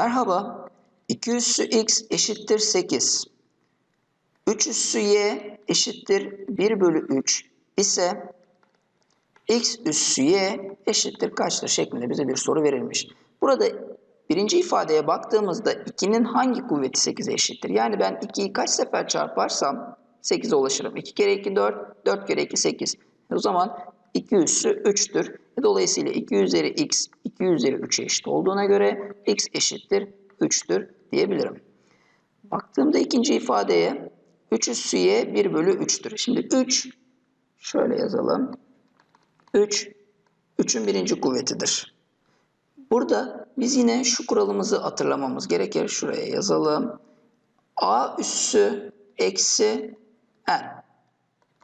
Merhaba. 2 üssü x eşittir 8. 3 üssü y eşittir 1 bölü 3 ise x üssü y eşittir kaçtır şeklinde bize bir soru verilmiş. Burada birinci ifadeye baktığımızda 2'nin hangi kuvveti 8'e eşittir? Yani ben 2'yi kaç sefer çarparsam 8'e ulaşırım. 2 kere 2 4, 4 kere 2 8. O zaman 2 üssü 3'tür. Dolayısıyla 2 üzeri x 2 üzeri 3'e eşit olduğuna göre x eşittir 3'tür diyebilirim. Baktığımda ikinci ifadeye 3 üssü y 1 bölü 3'tür. Şimdi 3 şöyle yazalım. 3 3'ün birinci kuvvetidir. Burada biz yine şu kuralımızı hatırlamamız gerekir. Şuraya yazalım. a üssü eksi n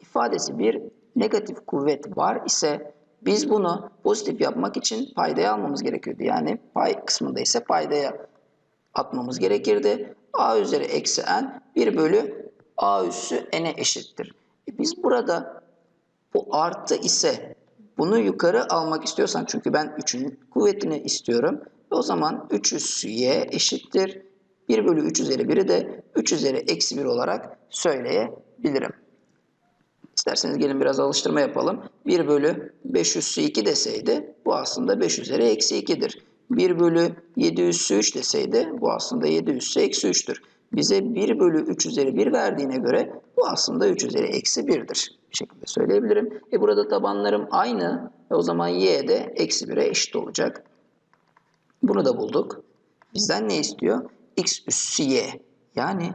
ifadesi bir negatif kuvvet var ise biz bunu pozitif yapmak için paydaya almamız gerekiyordu. Yani pay kısmında ise paydaya atmamız gerekirdi. a üzeri eksi n 1 bölü a üssü n'e eşittir. E biz burada bu artı ise bunu yukarı almak istiyorsan çünkü ben 3'ün kuvvetini istiyorum. O zaman 3 üssü y eşittir. 1 bölü 3 üzeri 1'i de 3 üzeri eksi 1 olarak söyleyebilirim. İsterseniz gelin biraz alıştırma yapalım. 1 bölü 5 üssü 2 deseydi bu aslında 5 üzeri eksi 2'dir. 1 bölü 7 üssü 3 deseydi bu aslında 7 üssü eksi 3'tür. Bize 1 bölü 3 üzeri 1 verdiğine göre bu aslında 3 üzeri eksi 1'dir. Bir şekilde söyleyebilirim. E burada tabanlarım aynı. E o zaman y de eksi 1'e eşit olacak. Bunu da bulduk. Bizden ne istiyor? x üssü y. Yani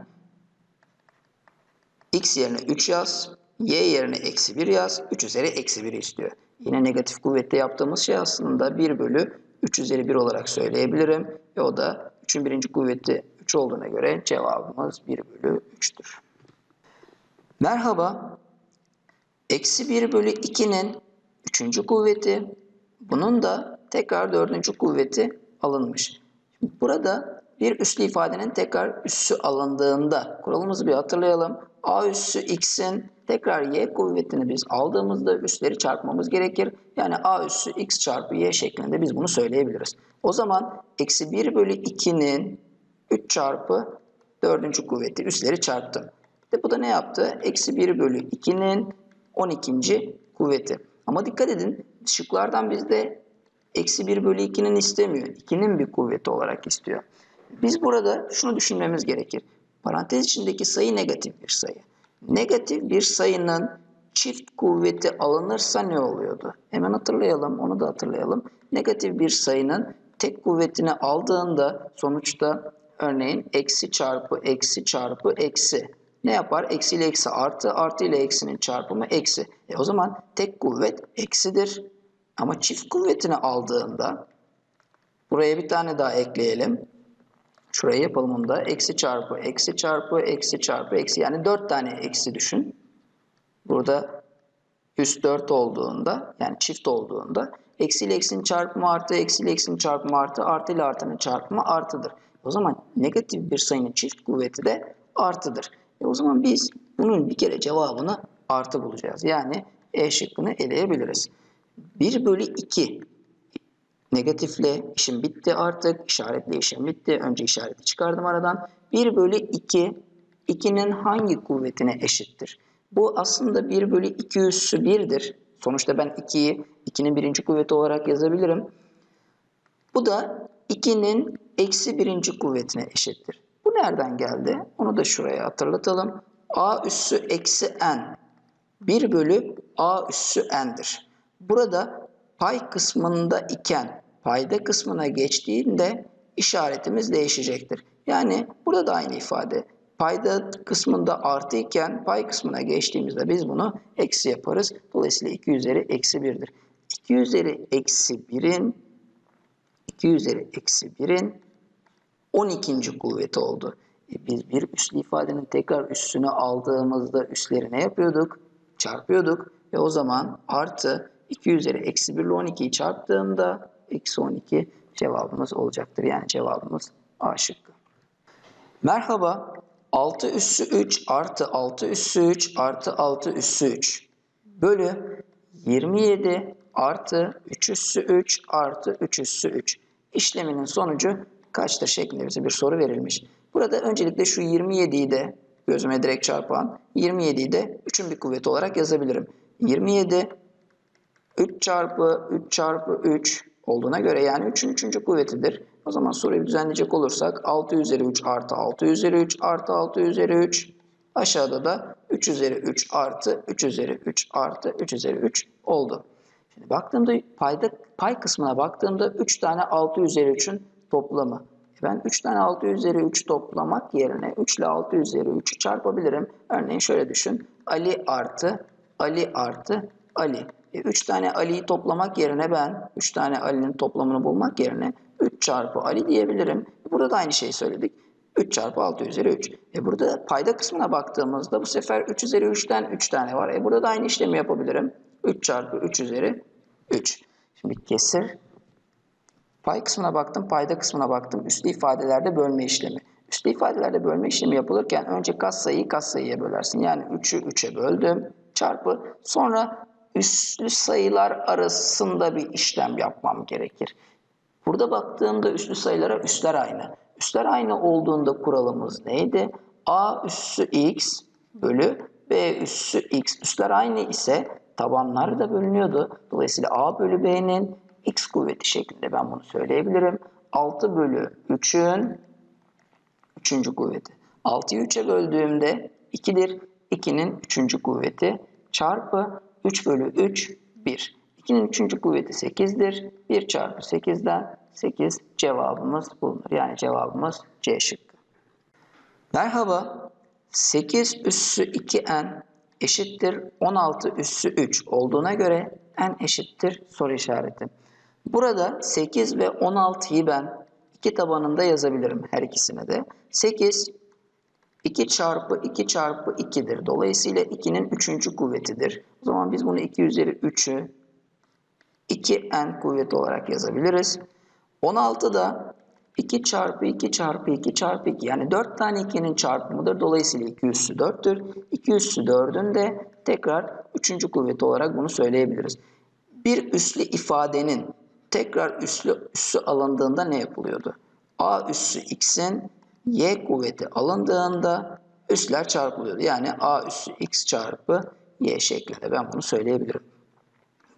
x yerine 3 yaz, y yerine eksi 1 yaz, 3 üzeri eksi 1 istiyor. Yine negatif kuvvette yaptığımız şey aslında 1 bölü 3 üzeri 1 olarak söyleyebilirim. Ve o da 3'ün birinci kuvveti 3 olduğuna göre cevabımız 1 bölü 3'tür. Merhaba. Eksi 1 bölü 2'nin 3. kuvveti, bunun da tekrar 4. kuvveti alınmış. Burada bir üslü ifadenin tekrar üssü alındığında kuralımızı bir hatırlayalım. A üssü x'in tekrar y kuvvetini biz aldığımızda üsleri çarpmamız gerekir. Yani a üssü x çarpı y şeklinde biz bunu söyleyebiliriz. O zaman eksi 1 bölü 2'nin 3 çarpı 4. kuvveti üsleri çarptım. İşte bu da ne yaptı? Eksi 1 bölü 2'nin 12. kuvveti. Ama dikkat edin şıklardan bizde eksi 1 bölü 2'nin istemiyor. 2'nin bir kuvveti olarak istiyor. Biz burada şunu düşünmemiz gerekir. Parantez içindeki sayı negatif bir sayı. Negatif bir sayının çift kuvveti alınırsa ne oluyordu? Hemen hatırlayalım, onu da hatırlayalım. Negatif bir sayının tek kuvvetini aldığında sonuçta örneğin eksi çarpı eksi çarpı eksi ne yapar? Eksi ile eksi artı, artı ile eksinin çarpımı eksi. E o zaman tek kuvvet eksidir. Ama çift kuvvetini aldığında buraya bir tane daha ekleyelim. Şuraya yapalım onu da. Eksi çarpı, eksi çarpı, eksi çarpı, eksi. Yani 4 tane eksi düşün. Burada üst 4 olduğunda, yani çift olduğunda eksi ile eksinin çarpımı artı, eksi ile eksinin çarpımı artı, artı ile artının çarpımı artıdır. O zaman negatif bir sayının çift kuvveti de artıdır. E o zaman biz bunun bir kere cevabını artı bulacağız. Yani E şıkkını eleyebiliriz. 1 bölü 2 negatifle işim bitti artık. İşaretle işim bitti. Önce işareti çıkardım aradan. 1 bölü 2 2'nin hangi kuvvetine eşittir? Bu aslında 1 bölü 2 üssü 1'dir. Sonuçta ben 2'yi 2'nin birinci kuvveti olarak yazabilirim. Bu da 2'nin eksi birinci kuvvetine eşittir. Bu nereden geldi? Onu da şuraya hatırlatalım. A üssü eksi n. 1 bölü A üssü n'dir. Burada pay kısmında iken payda kısmına geçtiğinde işaretimiz değişecektir. Yani burada da aynı ifade. Payda kısmında artı iken pay kısmına geçtiğimizde biz bunu eksi yaparız. Dolayısıyla 2 üzeri eksi 1'dir. 2 üzeri eksi 1'in 2 üzeri eksi 1'in 12. kuvveti oldu. E biz bir üslü ifadenin tekrar üstünü aldığımızda üsleri ne yapıyorduk? Çarpıyorduk ve o zaman artı 2 üzeri eksi 1 ile 12'yi çarptığımda eksi 12 cevabımız olacaktır. Yani cevabımız A şıkkı. Merhaba. 6 üssü 3 artı 6 üssü 3 artı 6 üssü 3 bölü 27 artı 3 üssü 3 artı 3 üssü 3 işleminin sonucu kaçtır şeklinde bize bir soru verilmiş. Burada öncelikle şu 27'yi de gözüme direkt çarpan 27'yi de 3'ün bir kuvveti olarak yazabilirim. 27 3 çarpı 3 çarpı 3 olduğuna göre yani 3'ün 3. kuvvetidir. O zaman soruyu düzenleyecek olursak 6 üzeri 3 artı 6 üzeri 3 artı 6 üzeri 3 aşağıda da 3 üzeri 3 artı 3 üzeri 3 artı 3 üzeri 3 oldu. Şimdi baktığımda payda pay kısmına baktığımda 3 tane 6 üzeri 3'ün toplamı. Ben 3 tane 6 üzeri 3 toplamak yerine 3 ile 6 üzeri 3'ü çarpabilirim. Örneğin şöyle düşün. Ali artı Ali artı Ali. 3 tane Ali'yi toplamak yerine ben 3 tane Ali'nin toplamını bulmak yerine 3 çarpı Ali diyebilirim. Burada da aynı şeyi söyledik. 3 çarpı 6 üzeri 3. E burada payda kısmına baktığımızda bu sefer 3 üzeri 3'ten 3 tane var. E burada da aynı işlemi yapabilirim. 3 çarpı 3 üzeri 3. Şimdi kesir. Pay kısmına baktım, payda kısmına baktım. Üslü ifadelerde bölme işlemi. Üslü ifadelerde bölme işlemi yapılırken önce katsayıyı katsayıya bölersin. Yani 3'ü 3'e böldüm çarpı. Sonra üslü sayılar arasında bir işlem yapmam gerekir. Burada baktığımda üslü sayılara üsler aynı. Üsler aynı olduğunda kuralımız neydi? A üssü x bölü B üssü x. Üsler aynı ise tabanlar da bölünüyordu. Dolayısıyla A bölü B'nin x kuvveti şeklinde ben bunu söyleyebilirim. 6 bölü 3'ün 3. kuvveti. 6'yı 3'e böldüğümde 2'dir. 2'nin 3. kuvveti çarpı 3 bölü 3 1. 2'nin 3. kuvveti 8'dir. 1 çarpı 8'den 8 cevabımız bulunur. Yani cevabımız C şıkkı. Merhaba. 8 üssü 2n eşittir 16 üssü 3 olduğuna göre n eşittir soru işareti. Burada 8 ve 16'yı ben iki tabanında yazabilirim her ikisine de. 8 2 çarpı 2 çarpı 2'dir. Dolayısıyla 2'nin 3. kuvvetidir. O zaman biz bunu 2 üzeri 3'ü 2n kuvveti olarak yazabiliriz. 16 da 2 çarpı 2 çarpı 2 çarpı 2 yani 4 tane 2'nin çarpımıdır. Dolayısıyla 2 üssü 4'tür. 2 üssü 4'ün de tekrar 3. kuvveti olarak bunu söyleyebiliriz. Bir üslü ifadenin tekrar üslü üssü alındığında ne yapılıyordu? A üssü x'in y kuvveti alındığında üsler çarpılıyordu. Yani a üssü x çarpı y şeklinde ben bunu söyleyebilirim.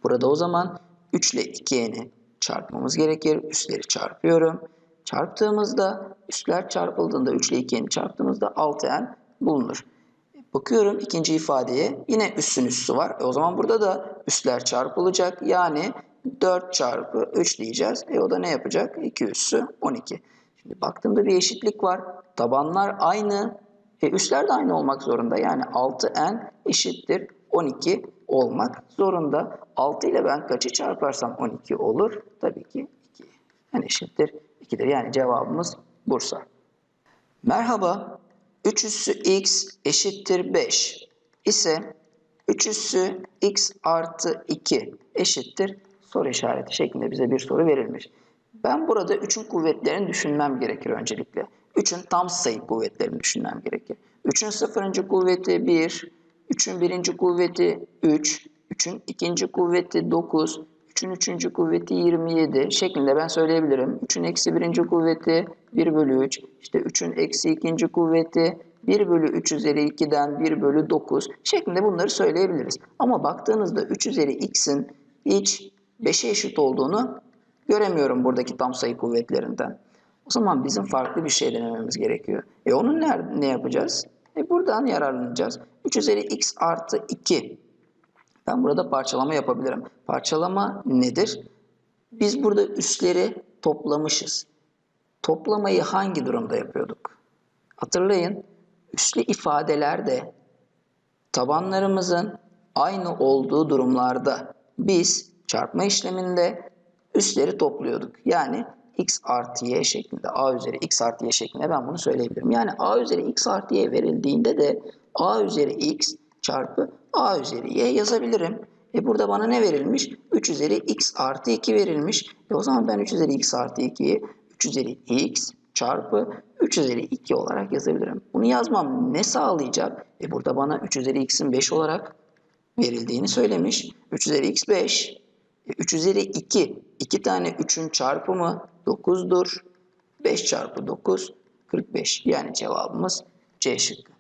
Burada o zaman 3 ile 2'ni çarpmamız gerekir. Üsleri çarpıyorum. Çarptığımızda üsler çarpıldığında 3 ile 2'ni çarptığımızda 6n bulunur. Bakıyorum ikinci ifadeye yine üssün üssü var. E o zaman burada da üsler çarpılacak. Yani 4 çarpı 3 diyeceğiz. E o da ne yapacak? 2 üssü 12. Şimdi baktığımda bir eşitlik var. Tabanlar aynı. E üsler de aynı olmak zorunda. Yani 6n eşittir 12 olmak zorunda. 6 ile ben kaçı çarparsam 12 olur? Tabii ki 2. Yani eşittir 2'dir. Yani cevabımız Bursa. Merhaba. 3 üssü x eşittir 5 ise 3 üssü x artı 2 eşittir soru işareti şeklinde bize bir soru verilmiş. Ben burada 3'ün kuvvetlerini düşünmem gerekir öncelikle. 3'ün tam sayı kuvvetlerini düşünmem gerekir. 3'ün sıfırıncı kuvveti 1, 3'ün birinci kuvveti 3, 3'ün ikinci kuvveti 9, 3'ün üçüncü kuvveti 27 şeklinde ben söyleyebilirim. 3'ün eksi birinci kuvveti 1 bölü 3, işte 3'ün eksi ikinci kuvveti 1 bölü 3 üzeri 2'den 1 bölü 9 şeklinde bunları söyleyebiliriz. Ama baktığınızda 3 üzeri x'in hiç 5'e eşit olduğunu göremiyorum buradaki tam sayı kuvvetlerinden. O zaman bizim farklı bir şey denememiz gerekiyor. E onun ne, ne yapacağız? E buradan yararlanacağız. 3 üzeri x artı 2. Ben burada parçalama yapabilirim. Parçalama nedir? Biz burada üsleri toplamışız. Toplamayı hangi durumda yapıyorduk? Hatırlayın, üslü ifadelerde tabanlarımızın aynı olduğu durumlarda biz çarpma işleminde üsleri topluyorduk. Yani x artı y şeklinde a üzeri x artı y şeklinde ben bunu söyleyebilirim. Yani a üzeri x artı y verildiğinde de a üzeri x çarpı a üzeri y yazabilirim. E burada bana ne verilmiş? 3 üzeri x artı 2 verilmiş. E o zaman ben 3 üzeri x artı 2'yi 3 üzeri x çarpı 3 üzeri 2 olarak yazabilirim. Bunu yazmam ne sağlayacak? E burada bana 3 üzeri x'in 5 olarak verildiğini söylemiş. 3 üzeri x 5. E 3 üzeri 2. 2 tane 3'ün çarpımı 9'dur. 5 çarpı 9 45. Yani cevabımız C şıkkı.